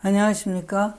안녕하십니까.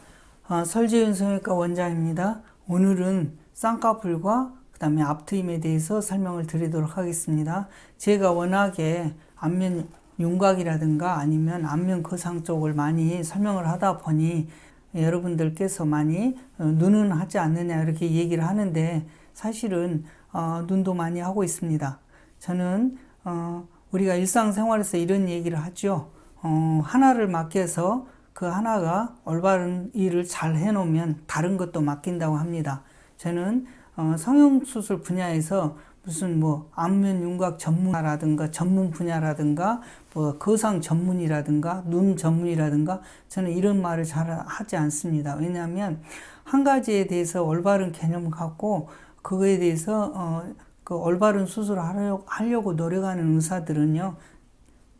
어, 설지윤 성형외과 원장입니다. 오늘은 쌍꺼풀과 그 다음에 앞트임에 대해서 설명을 드리도록 하겠습니다. 제가 워낙에 안면 윤곽이라든가 아니면 안면 거상 쪽을 많이 설명을 하다 보니 여러분들께서 많이 어, 눈은 하지 않느냐 이렇게 얘기를 하는데 사실은 어, 눈도 많이 하고 있습니다. 저는 어, 우리가 일상생활에서 이런 얘기를 하죠. 어, 하나를 맡겨서 그 하나가 올바른 일을 잘 해놓으면 다른 것도 맡긴다고 합니다. 저는 어, 성형수술 분야에서 무슨 뭐 안면 윤곽 전문가라든가 전문 분야라든가 뭐 거상 전문이라든가 눈 전문이라든가 저는 이런 말을 잘 하지 않습니다. 왜냐하면 한 가지에 대해서 올바른 개념을 갖고 그거에 대해서 어, 그 올바른 수술을 하려고, 노력하는 의사들은요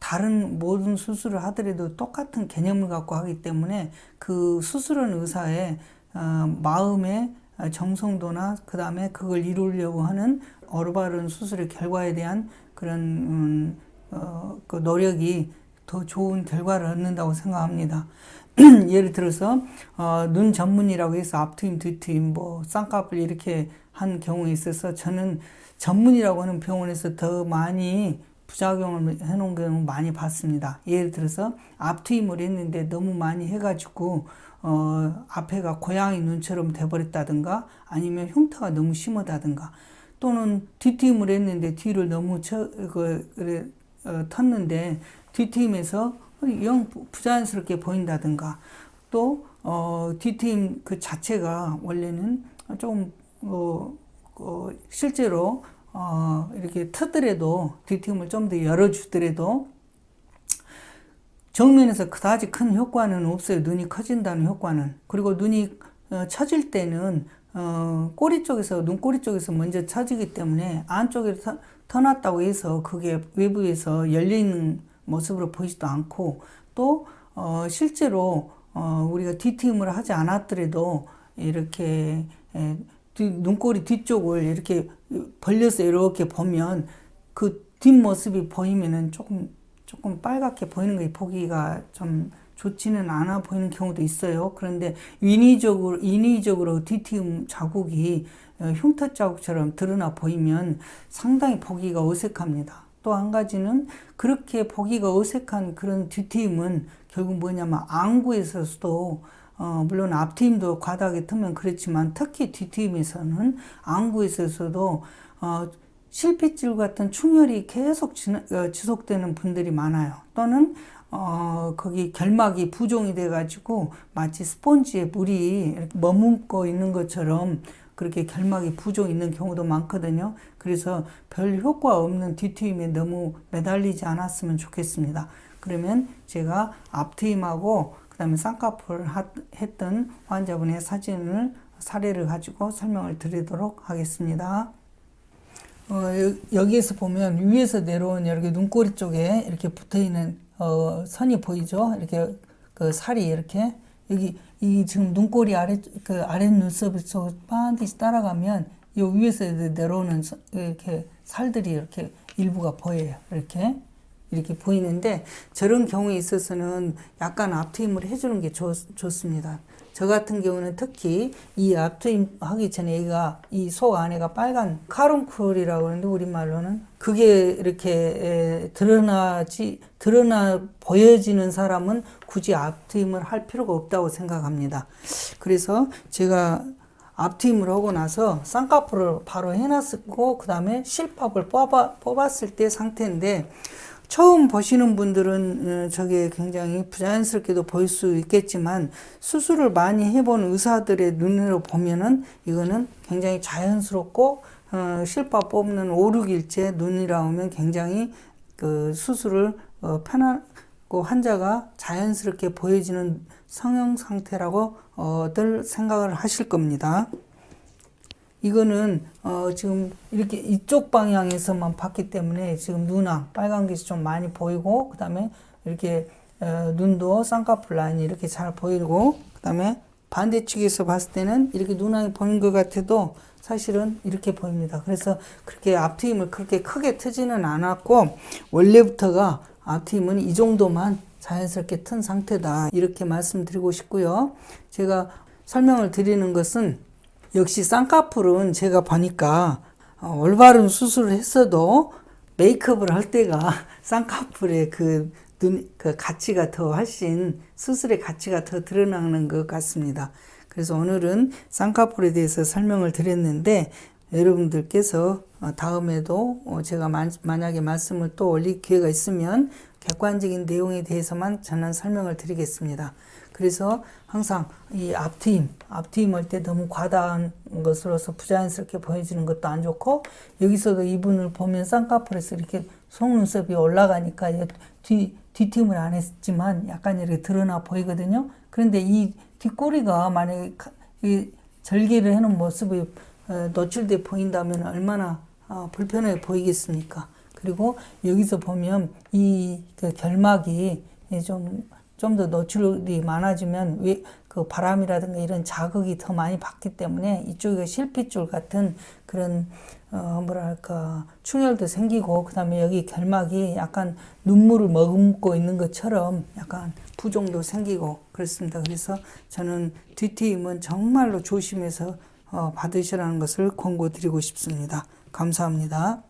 다른 모든 수술을 하더라도 똑같은 개념을 갖고 하기 때문에 그 수술한 의사의 어, 마음의 정성도나 그 다음에 그걸 이루려고 하는 올바른 수술의 결과에 대한 그런 음, 어, 그 노력이 더 좋은 결과를 얻는다고 생각합니다. 예를 들어서 어, 눈 전문이라고 해서 앞트임, 뒤트임, 뭐 쌍꺼풀 이렇게 한 경우에 있어서 저는 전문이라고 하는 병원에서 더 많이 부작용을 해놓은 경우 많이 봤습니다. 예를 들어서 앞트임을 했는데 너무 많이 해가지고 어, 앞에가 고양이 눈처럼 돼버렸다든가 아니면 흉터가 너무 심하다든가 또는 뒤트임을 했는데 뒤를 너무 쳐, 그, 그래, 어, 텄는데 뒤트임에서 영 부자연스럽게 보인다든가 또 어, 뒤트임 그 자체가 원래는 좀 어, 어, 실제로 어, 이렇게 트더라도 뒤트임을 좀 더 열어주더라도 정면에서 그다지 큰 효과는 없어요. 눈이 커진다는 효과는. 그리고 눈이 어, 처질 때는 어, 꼬리 쪽에서 눈꼬리 쪽에서 먼저 처지기 때문에 안쪽에 터, 터놨다고 해서 그게 외부에서 열려 있는 모습으로 보이지도 않고 또 어, 실제로 어, 우리가 뒤트임을 하지 않았더라도 이렇게 에, 뒤, 눈꼬리 뒤쪽을 이렇게 벌려서 이렇게 보면 그 뒷모습이 보이면은 조금 조금 빨갛게 보이는 게 보기가 좀 좋지는 않아 보이는 경우도 있어요. 그런데 인위적으로 인위적으로 뒤트임 자국이 어, 흉터 자국처럼 드러나 보이면 상당히 보기가 어색합니다. 또 한 가지는 그렇게 보기가 어색한 그런 뒤트임은 결국 뭐냐면 안구에서도 어, 물론 앞트임도 과다하게 트면 그렇지만 특히 뒤트임에서는 안구에서도 어, 실핏줄 같은 충혈이 계속 어, 지속되는 분들이 많아요. 또는 어, 거기 결막이 부종이 돼가지고 마치 스폰지에 물이 머금고 있는 것처럼 그렇게 결막이 부종 있는 경우도 많거든요. 그래서 별 효과 없는 뒤트임에 너무 매달리지 않았으면 좋겠습니다. 그러면 제가 앞트임하고 그다음에 쌍꺼풀 했던 환자분의 사진을 사례를 가지고 설명을 드리도록 하겠습니다. 어, 여기에서 보면 위에서 내려온 이렇게 눈꼬리 쪽에 이렇게 붙어 있는 어, 선이 보이죠? 이렇게 그 살이 이렇게 여기 이 지금 눈꼬리 아래 그 아래 눈썹을 반드시 따라가면 이 위에서 내려오는 이렇게 살들이 이렇게 일부가 보여요. 이렇게 이렇게 보이는데 저런 경우에 있어서는 약간 앞트임을 해주는 게 좋, 좋습니다. 저 같은 경우는 특히 이 앞트임 하기 전에 얘가 이 속 안에가 빨간 카론쿨이라고 하는데 우리말로는 그게 이렇게 드러나지 드러나 보여지는 사람은 굳이 앞트임을 할 필요가 없다고 생각합니다. 그래서 제가 앞트임을 하고 나서 쌍꺼풀을 바로 해놨고 그 다음에 실밥을 뽑아, 뽑았을 때 상태인데 처음 보시는 분들은 어, 저게 굉장히 부자연스럽게도 보일 수 있겠지만 수술을 많이 해본 의사들의 눈으로 보면은 이거는 굉장히 자연스럽고 어, 실밥 뽑는 5, 6일째 눈이라 오면 굉장히 그 수술을 어, 편하고 환자가 자연스럽게 보여지는 성형 상태라고 들 생각을 하실 겁니다. 이거는 어 지금 이렇게 이쪽 방향에서만 봤기 때문에 지금 눈왕 빨간 것이 좀 많이 보이고 그 다음에 이렇게 어 눈도 쌍꺼풀 라인이 이렇게 잘 보이고 그 다음에 반대측에서 봤을 때는 이렇게 눈왕이 보이는 것 같아도 사실은 이렇게 보입니다. 그래서 그렇게 앞트임을 그렇게 크게 트지는 않았고 원래부터가 앞트임은 이 정도만 자연스럽게 튼 상태다. 이렇게 말씀드리고 싶고요. 제가 설명을 드리는 것은 역시 쌍꺼풀은 제가 보니까 어, 올바른 수술을 했어도 메이크업을 할 때가 쌍꺼풀의 그 눈, 그 가치가 더 훨씬 수술의 가치가 더 드러나는 것 같습니다. 그래서 오늘은 쌍꺼풀에 대해서 설명을 드렸는데 여러분들께서 어, 다음에도 어, 제가 만, 만약에 말씀을 또 올릴 기회가 있으면 객관적인 내용에 대해서만 저는 설명을 드리겠습니다. 그래서 항상 이 앞트임, 앞트임 할 때 너무 과다한 것으로서 부자연스럽게 보여지는 것도 안 좋고 여기서도 이분을 보면 쌍꺼풀에서 이렇게 속눈썹이 올라가니까 뒤, 뒷팀을 안 했지만 약간 이렇게 드러나 보이거든요. 그런데 이 뒷꼬리가 만약에 가- 이 절개를 해놓은 모습이 어, 노출돼 보인다면 얼마나 어, 불편해 보이겠습니까? 그리고 여기서 보면 이 그 결막이 좀 좀 더 노출이 많아지면 왜 그 바람이라든가 이런 자극이 더 많이 받기 때문에 이쪽에 실핏줄 같은 그런 어 뭐랄까 충혈도 생기고 그다음에 여기 결막이 약간 눈물을 머금고 있는 것처럼 약간 부종도 생기고 그렇습니다. 그래서 저는 뒤트임은 정말로 조심해서 어 받으시라는 것을 권고드리고 싶습니다. 감사합니다.